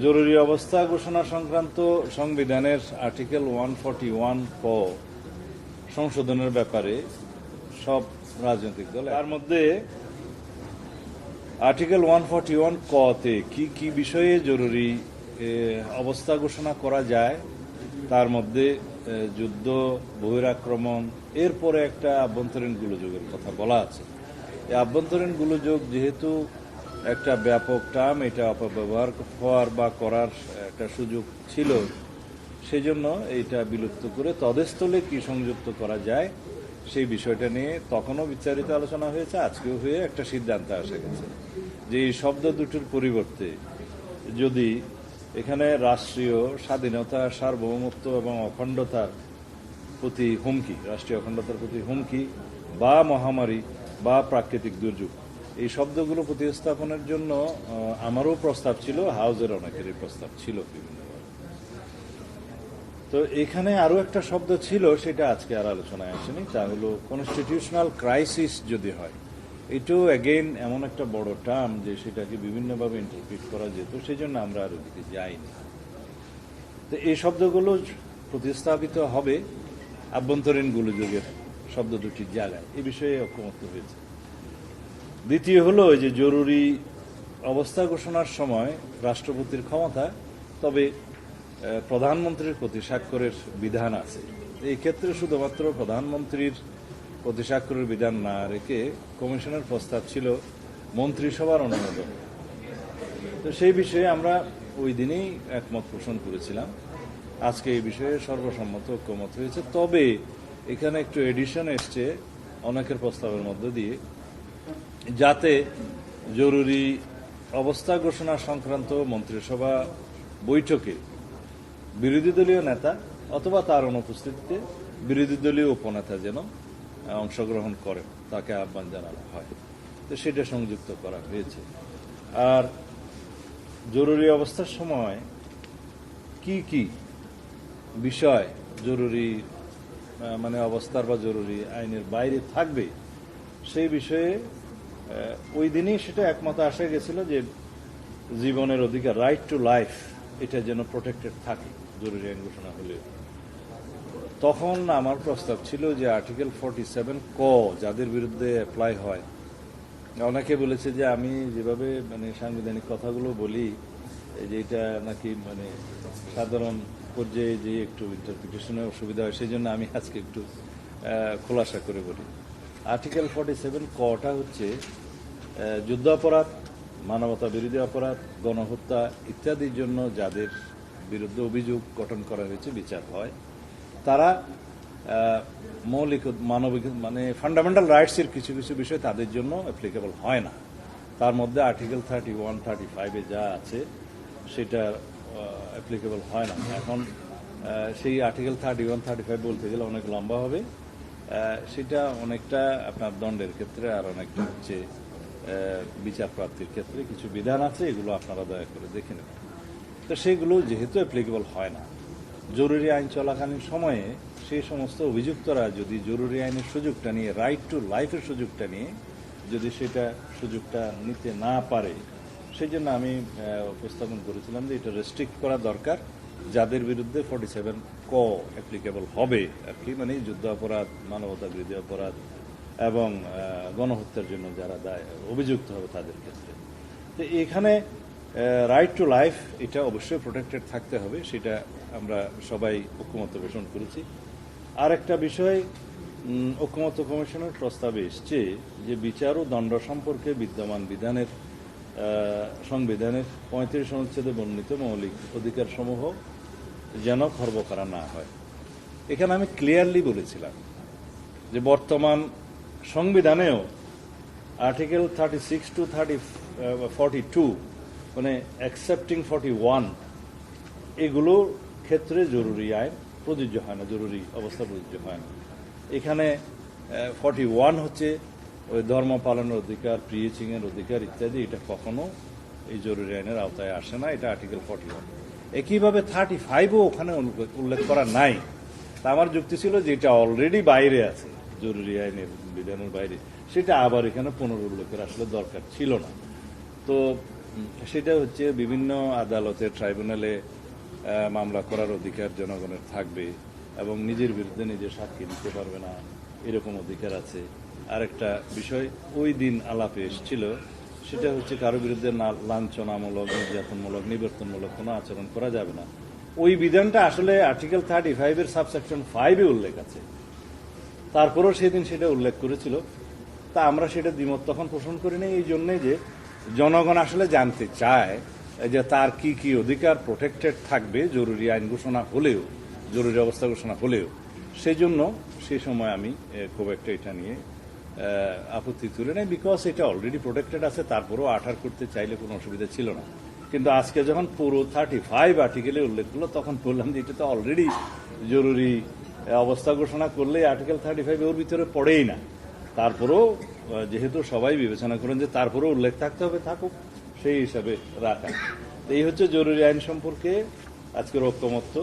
জরুরি অবস্থা ঘোষণা সংক্রান্ত সংবিধানের আর্টিকেল ওয়ান ফর্টি ওয়ান ক সংশোধনের ব্যাপারে সব রাজনৈতিক দল তার মধ্যে আর্টিকেল ওয়ান ফর্টি ওয়ান কতে কি কি বিষয়ে জরুরি অবস্থা ঘোষণা করা যায় তার মধ্যে যুদ্ধ বহিরাক্রমণ এরপরে একটা আভ্যন্তরীণ গোলযোগের কথা বলা আছে। এই আভ্যন্তরীণ গোলযোগ যেহেতু একটা ব্যাপক টার্ম এটা অপব্যবহার হওয়ার বা করার একটা সুযোগ ছিল। সেই জন্য এইটা বিলুপ্ত করে তদেস্থলে কি সংযুক্ত করা যায় সেই বিষয়টা নিয়ে তখনও বিস্তারিত আলোচনা হয়েছে, আজকেও হয়ে একটা সিদ্ধান্ত আসে গেছে। যে এই শব্দ দুটোর পরিবর্তে যদি এখানে রাষ্ট্রীয় স্বাধীনতা, সার্বভৌমত্ব এবং অখণ্ডতার প্রতি হুমকি, রাষ্ট্রীয় অখণ্ডতার প্রতি হুমকি বা মহামারী বা প্রাকৃতিক দুর্যোগ এই শব্দগুলো প্রতিস্থাপনের জন্য আমারও প্রস্তাব ছিল, হাউজের অনেকেরই প্রস্তাব ছিল বিভিন্নভাবে তো এখানে আরও একটা শব্দ ছিল, সেটা আজকে আর আলোচনায় আসেনি, তা হলো কনস্টিটিউশনাল ক্রাইসিস যদি হয়, এটাও অ্যাগেন এমন একটা বড় টার্ম যে সেটাকে বিভিন্নভাবে ইন্টারপ্রিট করা যেত সেই জন্য আমরা আর ওদিকে যাইনি। তো এই শব্দগুলো প্রতিস্থাপিত হবে, আভ্যন্তরীণ গোলযোগের শব্দ দুটির জায়গায় এ বিষয়ে ঐক্যমত হয়েছে। দ্বিতীয় হলো যে জরুরি অবস্থা ঘোষণার সময় রাষ্ট্রপতির ক্ষমতা, তবে প্রধানমন্ত্রীর প্রতি স্বাক্ষরের বিধান আছে। এই ক্ষেত্রে শুধুমাত্র প্রধানমন্ত্রীর প্রতি স্বাক্ষরের বিধান না রেখে কমিশনের প্রস্তাব ছিল মন্ত্রিসভার অনুমোদন। তো সেই বিষয়ে আমরা ওই দিনেই একমত পোষণ করেছিলাম। আজকে এই বিষয়ে সর্বসম্মত ঐক্যমত হয়েছে। তবে, এখানে একটু এডিশন এসছে অনেকের প্রস্তাবের মধ্য দিয়ে। যাতে জরুরি অবস্থা ঘোষণা সংক্রান্ত মন্ত্রিসভা বৈঠকে বিরোধী দলীয় নেতা অথবা তার অনুপস্থিতিতে বিরোধী দলীয় উপনেতা যেন অংশগ্রহণ করেন, তাকে আহ্বান জানানো হয়। তো সেটা সংযুক্ত করা হয়েছে। আর জরুরি অবস্থার সময় কি কি বিষয় জরুরি মানে অবস্থার বা জরুরি আইনের বাইরে থাকবে সেই বিষয়ে ওই দিনই সেটা একমত আসা গেছিল যে জীবনের অধিকার রাইট টু লাইফ এটা যেন প্রোটেক্টেড থাকে, জরুরি আইন ঘোষণা হলে। তখন আমার প্রস্তাব ছিল যে আর্টিকেল ফর্টি সেভেন ক, যাদের বিরুদ্ধে অ্যাপ্লাই হয়। অনেকে বলেছে যে আমি যেভাবে মানে সাংবিধানিক কথাগুলো বলি যে এটা নাকি মানে সাধারণ পর্যায়ে যে একটু ইন্টারপ্রিটেশনের অসুবিধা হয় সেই জন্য আমি আজকে একটু খোলাসা করে বলি। আর্টিকেল ফর্টি সেভেন কটা হচ্ছে আহ, যুদ্ধ অপরাধ মানবতা বিরোধী অপরাধ গণহত্যা ইত্যাদির জন্য যাদের বিরুদ্ধে অভিযোগ গঠন করা হয়েছে বিচার হয়। তারা মৌলিক মানবিক মানে ফান্ডামেন্টাল রাইটসের কিছু কিছু বিষয় তাদের জন্য অ্যাপ্লিকেবল হয় না। তার মধ্যে আর্টিকেল থার্টি ওয়ান থার্টি ফাইভে যা আছে সেটা অ্যাপ্লিকেবল হয় না। এখন সেই article thirty one thirty five বলতে গেলে অনেক লম্বা হবে। সেটা অনেকটা আপনার দণ্ডের ক্ষেত্রে আর অনেকটা হচ্ছে বিচার প্রাপ্তির ক্ষেত্রে কিছু বিধান আছে, এগুলো আপনারা দয়া করে দেখে নেবেন। তো সেগুলো যেহেতু অ্যাপ্লিকেবল হয় না, জরুরি আইন চলাকালীন সময়ে সেই সমস্ত অভিযুক্তরা যদি জরুরি আইনের সুযোগটা নিয়ে রাইট টু লাইফের সুযোগটা নিয়ে যদি সেটা সুযোগটা নিতে না পারে সেই জন্য আমি উপস্থাপন করেছিলাম যে এটা রেস্ট্রিক্ট করা দরকার। যাদের বিরুদ্ধে ফর্টি সেভেন ক অ্যাপ্লিকেবল হবে আর কি মানে যুদ্ধ অপরাধ মানবতা বিরোধী অপরাধ এবং গণহত্যার জন্য যারা দায়, অভিযুক্ত হবে তাদের ক্ষেত্রে। তো এখানে রাইট টু লাইফ এটা অবশ্যই প্রোটেক্টেড থাকতে হবে, সেটা আমরা সবাই ঐক্যমত পোষণ করেছি। আর একটা বিষয় ঐক্যমত কমিশনের প্রস্তাবে এসছে যে বিচার ও দণ্ড সম্পর্কে বিদ্যমান বিধানের সংবিধানের পঁয়ত্রিশ অনুচ্ছেদে বর্ণিত মৌলিক অধিকার সমূহ যেন খর্ব করা না হয়। এখানে আমি ক্লিয়ারলি বলেছিলাম যে বর্তমান সংবিধানেও article thirty six two thirty forty two মানে অ্যাকসেপ্টিং ফর্টি ওয়ান এগুলোর ক্ষেত্রে জরুরি আইন, প্রযোজ্য হয় না, জরুরি অবস্থা প্রযোজ্য হয় না। এখানে ফর্টি ওয়ান হচ্ছে ওই ধর্ম পালনের অধিকার প্রিয়েচিং এর অধিকার ইত্যাদি এটা কখনো এই জরুরি আইনের আওতায় আসে না, এটা আর্টিকেল ফর্টি ওয়ান একইভাবে থার্টি ফাইভও ওখানে উল্লেখ- করা নাই। তা আমার যুক্তি ছিল যে এটা অলরেডি বাইরে আছে, জরুরি আইনের বিধানের বাইরে। সেটা আবার এখানে পুনরুল্লেখের আসলে দরকার ছিল না। তো সেটা হচ্ছে বিভিন্ন আদালতে ট্রাইব্যুনালে মামলা করার অধিকার জনগণের থাকবে এবং নিজের বিরুদ্ধে নিজে সাক্ষী দিতে পারবে না, এরকম অধিকার আছে। আরেকটা বিষয়, ওই দিন আলাপে এসেছিল, সেটা হচ্ছে কারও বিরুদ্ধে না- লাঞ্ছনামূলক, নির্যাতনমূলক, নিবর্তনমূলক কোনো আচরণ করা যাবে না। ওই বিধানটা আসলে আর্টিকেল থার্টি ফাইভের সাবসেকশন ফাইভে উল্লেখ আছে। তারপরেও সেদিন সেটা উল্লেখ করেছিল। তা আমরা সেটা দ্বিমত তখন পোষণ করি না এই জন্যে যে জনগণ আসলে জানতে চায় যে তার কি কি অধিকার প্রোটেক্টেড থাকবে, জরুরি আইন ঘোষণা হলেও, জরুরি অবস্থা ঘোষণা হলেও। সেই জন্য সেই সময় আমি খুব একটা এটা নিয়ে আপত্তি তুলে নেই বিকজ এটা অলরেডি প্রোটেক্টেড আছে, তারপরেও আঠার করতে চাইলে কোনো অসুবিধা ছিল না। কিন্তু আজকে যখন পুরো থার্টি ফাইভ আর্টিকেলে উল্লেখ করল, তখন বললাম যে এটা তো অলরেডি জরুরি অবস্থা ঘোষণা করলে আর্টিকেল থার্টি ফাইভ ওর ভিতরে পড়েই না। তারপরেও যেহেতু সবাই বিবেচনা করেন যে তারপরেও উল্লেখ থাকতে হবে, থাকুক, সেই হিসাবে রাখা। এই হচ্ছে জরুরি আইন সম্পর্কে আজকের ঐক্যমত্য।